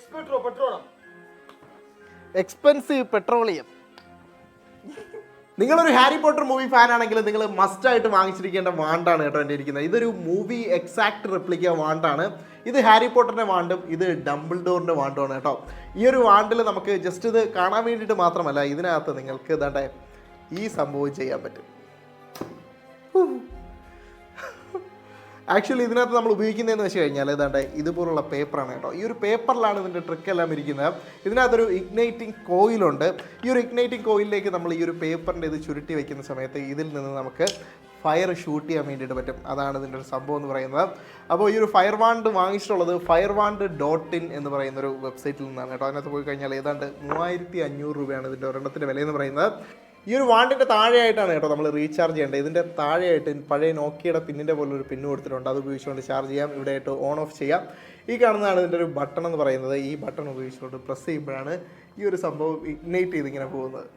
എക്സ്പെട്രോ പെട്രോണം expensive petroleum. നിങ്ങളൊരു Harry Potter movie fan ആണെങ്കിൽ നിങ്ങൾ മസ്റ്റ് ആയിട്ട് വാങ്ങിച്ചിരിക്കേണ്ട വാണ്ടാണ് കേട്ടോ എന്റെ ഇരിക്കുന്നത്. ഇതൊരു മൂവി എക്സാക്ട് റെപ്ലിക്ക വാണ്ടാണ്. ഇത് ഹാരി പോട്ടറിന്റെ വാണ്ടും ഇത് ഡംബിൾ ഡോറിന്റെ വാണ്ടുമാണ് കേട്ടോ. ഈ ഒരു വാണ്ടിൽ നമുക്ക് ജസ്റ്റ് ഇത് കാണാൻ വേണ്ടിയിട്ട് മാത്രമല്ല ഇതിനകത്ത് നിങ്ങൾക്ക് ഇതാണ്ടേ ഈ സംഭവം ചെയ്യാൻ പറ്റും. ആക്ച്വലി ഇതിനകത്ത് നമ്മൾ ഉപയോഗിക്കുന്നതെന്ന് വെച്ച് കഴിഞ്ഞാൽ ഏതാണ്ട് ഇതുപോലുള്ള പേപ്പറാണ് കേട്ടോ. ഈ ഒരു പേപ്പറിലാണ് ഇതിന്റെ ട്രിക്ക് എല്ലാം ഇരിക്കുന്നത്. ഇതിനകത്തൊരു ഇഗ്നൈറ്റിംഗ് കോയിലുണ്ട് ഈ ഒരു ഇഗ്നൈറ്റിംഗ് കോയിലിലേക്ക് നമ്മൾ ഈ ഒരു പേപ്പറിന്റെ ഇത് ചുരുട്ടി വെക്കുന്ന സമയത്ത് ഇതിൽ നിന്ന് നമുക്ക് ഫയർ ഷൂട്ട് ചെയ്യാൻ വേണ്ടിയിട്ട് പറ്റും. അതാണ് ഇതിന്റെ ഒരു സംഭവം എന്ന് പറയുന്നത്. അപ്പോൾ ഈ ഒരു ഫയർ വാണ്ട് വാങ്ങിച്ചിട്ടുള്ളത് ഫയർ വാണ്ട് ഡോട്ട് ഇൻ എന്ന് പറയുന്ന ഒരു വെബ്സൈറ്റിൽ നിന്നാണ് കേട്ടോ. അതിനകത്ത് പോയി കഴിഞ്ഞാൽ ഏതാണ്ട് മൂവായിരത്തി അഞ്ഞൂറ് രൂപയാണ് ഇതിന്റെ ഒരെണ്ണത്തിന്റെ വിലയെന്ന് പറയുന്നത്. ഈ ഒരു വാണ്ടിന്റെ താഴെയായിട്ടാണ് കേട്ടോ നമ്മൾ റീചാർജ് ചെയ്യേണ്ടത്. ഇതിന്റെ താഴെയായിട്ട് പഴയ നോക്കിയുടെ പിന്നിന്റെ പോലെ ഒരു പിന്ന് കൊടുത്തിട്ടുണ്ട്. അത് ഉപയോഗിച്ചുകൊണ്ട് ചാർജ് ചെയ്യാം. ഇവിടെ ആയിട്ട് ഓൺ ഓഫ് ചെയ്യാം. ഈ കാണുന്നതാണ് ഇതിന്റെ ഒരു ബട്ടൺ എന്ന് പറയുന്നത്. ഈ ബട്ടൺ ഉപയോഗിച്ചുകൊണ്ട് പ്രസ് ചെയ്യുമ്പോഴാണ് ഈ ഒരു സംഭവം ഇഗ്നൈറ്റ് ചെയ്ത് ഇങ്ങനെ പോകുന്നത്.